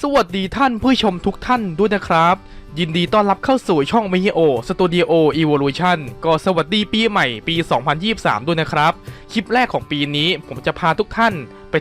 สวัสดีท่านผู้ชมทุกท่านด้วยนะครับ ยินดีต้อนรับเข้าสู่ช่องมิโอสตูดิโออีวอลูชันก็สวัสดีปีใหม่ปี 2023 ด้วยนะครับ คลิปแรกของปีนี้ผมจะพาทุกท่าน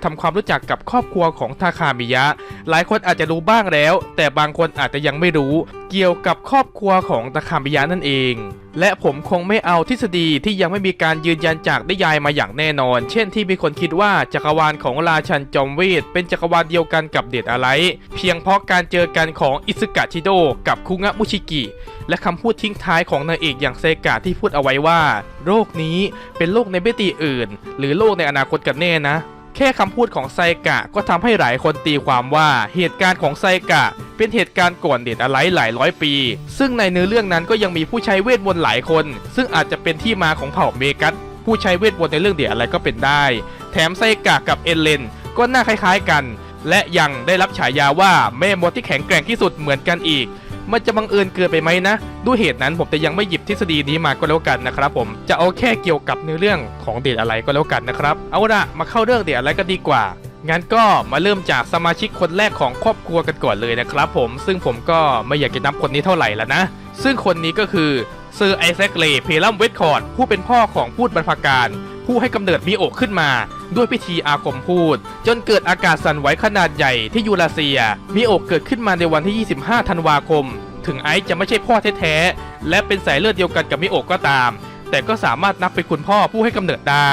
ทำความรู้จักกับครอบครัวของทาคามิยะ หลายคนอาจจะรู้บ้างแล้ว แต่บางคนอาจจะยังไม่รู้ เกี่ยวกับครอบครัวของทาคามิยะนั่นเอง และผมคงไม่เอาทฤษฎีที่ยังไม่มีการยืนยันจากนิยายมาอย่างแน่นอน เช่นที่มีคนคิดว่าจักรวาลของราชันจอมเวทเป็นจักรวาลเดียวกันกับเดดอะไร เพียงเพราะการเจอกันของอิซึกะชิโดกับคุงะมุชิกิ และคำพูดทิ้งท้ายของนางเอกอย่างเซกะที่พูดเอาไว้ว่า โรคนี้เป็นโรคในมิติอื่น หรือโรคในอนาคตกันแน่นะ แค่คำพูดของไซกะก็ทำให้หลายคนตีความว่าเหตุการณ์ของไซกะ เป็นเหตุการณ์ก่อนเดดอะไรหลายร้อยปี ซึ่งในเนื้อเรื่องนั้นก็ยังมีผู้ใช้เวทมนต์หลายคน ซึ่งอาจจะเป็นที่มาของเผ่าเมกัสผู้ใช้เวทมนต์ในเรื่องเดดอะไรก็เป็นได้ แถมไซกะกับเอเลน ก็หน้าคล้ายๆกัน และยังได้รับฉายาว่าแม่มดที่แข็งแกร่งที่สุดเหมือนกันอีก มันจะบังเอิญเกินไปไหมนะ ด้วยเหตุนั้นผมจะยังไม่หยิบทฤษฎีนี้มาก็แล้วกันนะครับผมจะเอาแค่เกี่ยวกับเนื้อเรื่องของเดทอะไรก็แล้วกันนะครับเอาละมาเข้าเรื่องเดทอะไรกันดีกว่างั้นก็มาเริ่มจากสมาชิกคนแรกของครอบครัวกันก่อนเลยนะครับผมซึ่งผมก็ไม่อยากจะนับคนนี้เท่าไหร่แล้วนะ ซึ่งคนนี้ก็คือเซอร์ไอแซคเลย์เพลัมเวทคอร์ดผู้เป็นพ่อของพูดบรรพการ ผู้ให้กำเนิดมิโอะขึ้นมา ด้วยพิธีอาคมพูด จนเกิดอากาศสั่นไหวขนาดใหญ่ที่ยูราเซีย มิโอะเกิดขึ้นมาในวันที่ 25 ธันวาคม ถึงไอซ์จะไม่ใช่พ่อแท้ๆและเป็นสายเลือดเดียวกันกับมิโอะก็ตาม แต่ก็สามารถนับเป็นคุณพ่อผู้ให้กำเนิดได้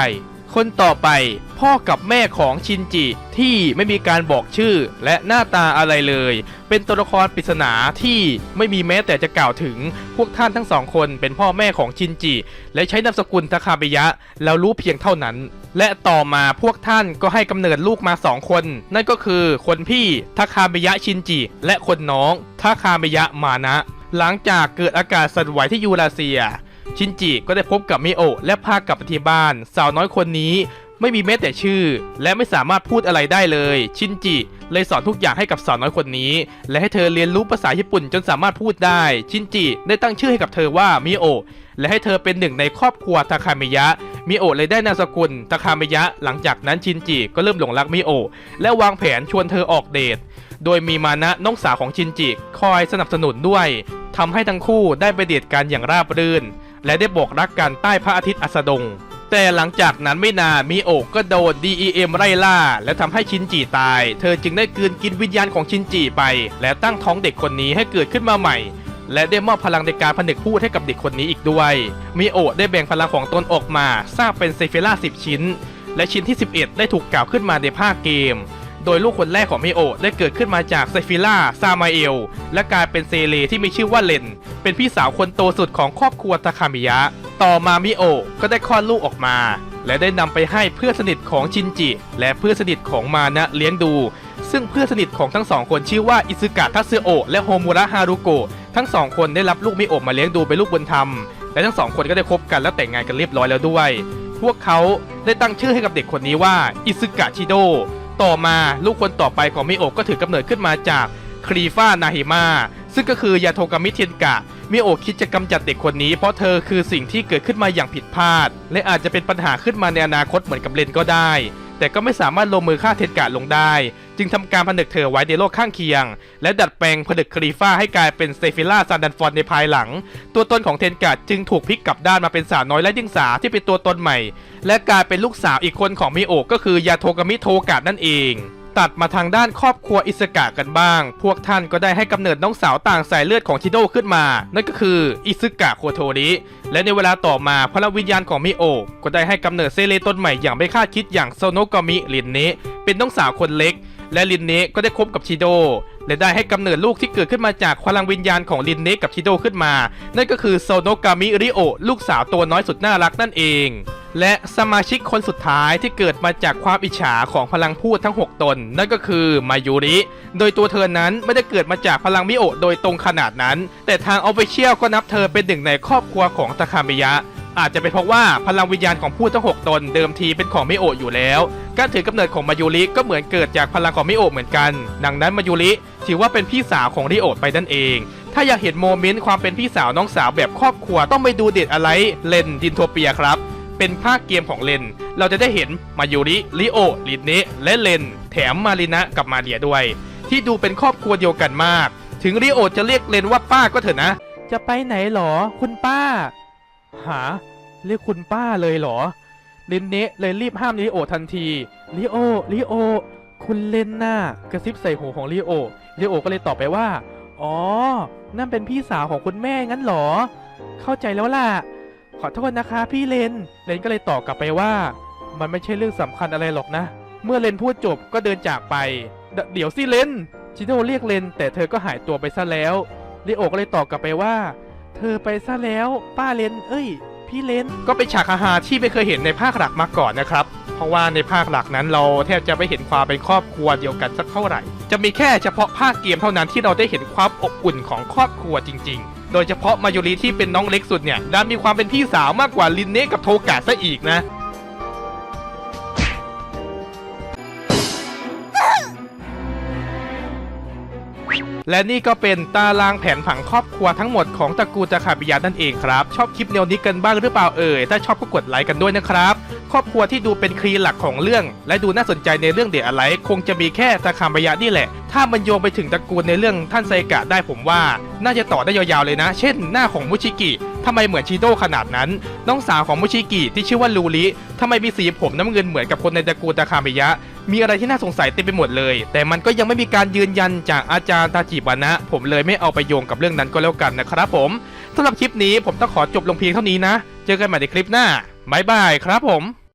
คนต่อไป พ่อกับแม่ของชินจิที่ไม่มีการบอกชื่อและหน้าตาอะไรเลย เป็นตัวละครปริศนาที่ไม่มีแม้แต่จะกล่าวถึงพวกท่านทั้งสองคนเป็นพ่อแม่ของชินจิ และใช้นามสกุลทาคาเบยะ แล้วรู้เพียงเท่านั้น และต่อมาพวกท่านก็ให้กำเนิดลูกมาสองคน นั่นก็คือคนพี่ทาคาเบยะชินจิ และคนน้องทาคาเบยะมานะ หลังจากเกิดอากาศสั่นไหวที่ยูราเซียชินจิก็ได้พบกับมิโอและพากลับไปที่บ้าน สาวน้อยคนนี้ ไม่มีแม้แต่ชื่อ และไม่สามารถพูดอะไรได้เลย ชินจิ เลยสอนทุกอย่างให้กับสาวน้อยคนนี้ และให้เธอเรียนรู้ภาษาญี่ปุ่นจนสามารถพูดได้ ชินจิได้ตั้งชื่อให้กับเธอว่ามิโอและให้เธอเป็นหนึ่งในครอบครัวทาคามิยะ มิโอเลยได้นามสกุลทาคามิยะ หลังจากนั้นชินจิก็เริ่มหลงรักมิโอและวางแผนชวนเธอออกเดท โดยมีมานะน้องสาวของชินจิ คอยสนับสนุนด้วยทำให้ทั้งคู่ได้ไปเดทกันอย่างราบรื่น และได้บอกรักกันใต้พระอาทิตย์อัสดง แต่หลังจากนั้นไม่นานมิโอกก็โดน DEM ไล่ล่า และทำให้ชินจิตาย เธอจึงได้กืนกินวิญญาณของชินจิไป และตั้งท้องเด็กคนนี้ให้เกิดขึ้นมาใหม่ และได้มอบพลังในการผนึกพูดให้กับเด็กคนนี้อีกด้วยมิโอได้แบ่งพลังของตนออกมาสร้างเป็นเซฟิล่า10 ชิ้น และชิ้นที่ 11 ได้ถูกกล่าวขึ้นมาในภาคเกม โดยลูกคนแรกของมิโอได้เกิดขึ้นมาจากเซฟิล่าซามาเอล และกลายเป็นเซเลที่มีชื่อว่าเลน เป็นพี่สาวคนโตสุดของครอบครัวทาคามิยะ ต่อมามิโอก็ได้คลอดลูกออกมา และได้นำไปให้เพื่อนสนิทของชินจิ และเพื่อนสนิทของมานะเลี้ยงดู ซึ่งเพื่อนสนิทของทั้งสองคนชื่อว่าอิซึกะทัตสึโอะและโฮมุระฮารุโกะทั้งสองคนได้รับลูกมิโอมาเลี้ยงดูเป็นลูกบุญธรรมและทั้งสองคนก็ได้คบกันและแต่งงานกันเรียบร้อยแล้วด้วย พวกเขาได้ตั้งชื่อให้กับเด็กคนนี้ว่าอิซึกะชิโด ต่อมาลูกคนต่อไปของมิโอะก็ถือกำเนิดขึ้นมาจากครีฟ้านาฮิมาซึ่งก็คือยาโทกามิเทนกะมิโอะคิดจะกำจัดเด็กคนนี้ เพราะเธอคือสิ่งที่เกิดขึ้นมาอย่างผิดพลาด และอาจจะเป็นปัญหาขึ้นมาในอนาคตเหมือนกับเลนก็ได้ แต่ก็ไม่สามารถลงมือฆ่าเทนกะลงได้ จึงทำการผนึกเธอไว้ในโลกข้างเคียง และดัดแปลงผนึกครีฟ่าให้กลายเป็นเซฟิล่าซานดันฟอนในภายหลัง ตัวตนของเทนกะจึงถูกพลิกกลับด้านมาเป็นสาวน้อยและยิ่งสาที่เป็นตัวตนใหม่ และกลายเป็นลูกสาวอีกคนของมิโอะก็คือยาโทกามิโทกะนั่นเอง ตัดมาทางด้านครอบครัวอิสกะกันบ้าง พวกท่านก็ได้ให้กำเนิดน้องสาวต่างสายเลือดของชิโดขึ้นมา นั่นก็คืออิซึกะโคโทริและในเวลาต่อมาพลังวิญญาณของมิโอก็ได้ให้กำเนิดเซเลตนใหม่อย่างไม่คาดคิดอย่างโซโนกามิลินเนะเป็นน้องสาวคนเล็ก และลินเนะก็ได้คบกับชิโด และได้ให้กำเนิดลูกที่เกิดขึ้นมาจากพลังวิญญาณของลินเนะกับชิโดขึ้นมา นั่นก็คือโซโนกามิริโอลูกสาวตัวน้อยสุดน่ารักนั่นเอง และสมาชิกคนสุดท้ายที่เกิดมาจากความอิจฉาของพลังพูดทั้ง 6 ตน นั่นก็คือมายูริ โดยตัวเธอนั้นไม่ได้เกิดมาจากพลังมิโอโดยตรงขนาดนั้น แต่ทางออฟฟิเชียลก็นับเธอเป็นหนึ่งในครอบครัวของตาคาเมยะ อาจจะเป็นเพราะว่าพลังวิญญาณของผู้ทั้ง 6 ตนเดิมทีเป็นของมิโอะอยู่แล้ว การถือกำเนิดของมายูริก็เหมือนเกิดจากพลังของมิโอะเหมือนกัน ดังนั้นมายูริถือว่าเป็นพี่สาวของริโอะไปนั่นเอง ถ้าอยากเห็นโมเมนต์ความเป็นพี่สาวน้องสาวแบบครอบครัวต้องไปดูเด็ดอะไรเลนดินโทเปียครับ เป็นภาคเกมของเลน เราจะได้เห็นมายูริริโอลินเนะและเลน แถมมารินะกับมาเรียด้วยทที่ดูเป็นครอบครัวเดียวกันมาก ถึงริโอจะเรียกเลนว่าป้าก็เถอะนะ จะไปไหนหรอคุณป้า หา เรียกคุณป้าเลยเหรอเลนเนะเลยรีบห้ามลิโอทันทีลิโอลิโอ คุณเลนน่ะกระซิบใส่หูของลิโอลิโอก็เลยตอบไปว่า อ๋อ นั่นเป็นพี่สาวของคุณแม่งั้นเหรอ เข้าใจแล้วล่ะ ขอโทษนะคะพี่เลน เลนก็เลยตอบกลับไปว่า มันไม่ใช่เรื่องสำคัญอะไรหรอกนะ เมื่อเลนพูดจบก็เดินจากไป เดี๋ยวสิเลนชิโน่เรียกเลนแต่เธอก็หายตัวไปซะแล้วลิโอก็เลยตอบกลับไปว่า อไปซะแล้ว ป้าเลน เอ้ย พี่เลน ก็เป็นฉากฮาที่ไม่เคยเห็นในภาคหลักมาก่อนนะครับ เพราะว่าในภาคหลักนั้นเราแทบจะไม่เห็นความเป็นครอบครัวเดียวกันสักเท่าไหร่ จะมีแค่เฉพาะภาคเกมเท่านั้นที่เราได้เห็นความอบอุ่นของครอบครัวจริง ๆ โดยเฉพาะมายุรีที่เป็นน้องเล็กสุดเนี่ยดันมีความเป็นพี่สาวมากกว่าลินเน่กับโทกะซะอีกนะ และนี่ก็เป็นตารางแผนผังครอบครัวทั้งหมดของตระกูลจาคาบิยะนั่นเองครับ ชอบคลิปแนวนี้กันบ้างหรือเปล่าเอ่ย ถ้าชอบก็กดไลค์กันด้วยนะครับ ครอบครัวที่ดูเป็นคลีหลักของเรื่อง และดูน่าสนใจในเรื่องเดอะอะไร คงจะมีแค่ตาคาบิยะนี่แหละ ถ้ามันโยงไปถึงตระกูลในเรื่องท่านไซกะได้ผมว่า น่าจะต่อได้ยาวๆเลยนะ เช่น หน้าของมุชิกิทำไมเหมือนชิโดขนาดนั้น น้องสาวของมุชิกิที่ชื่อว่าลูริทำไมมีสีผมน้ำเงินเหมือนกับคนในตระกูลตาคาบิยะ มีอะไรที่น่าสงสัยเต็มไปหมดเลย แต่มันก็ยังไม่มีการยืนยันจากอาจารย์ตาจิบานะ ผมเลยไม่เอาไปโยงกับเรื่องนั้นก็แล้วกันนะครับผมสำหรับคลิปนี้ผมต้องขอจบลงเพียงเท่านี้นะ เจอกันใหม่ในคลิปหน้าบายบายครับผม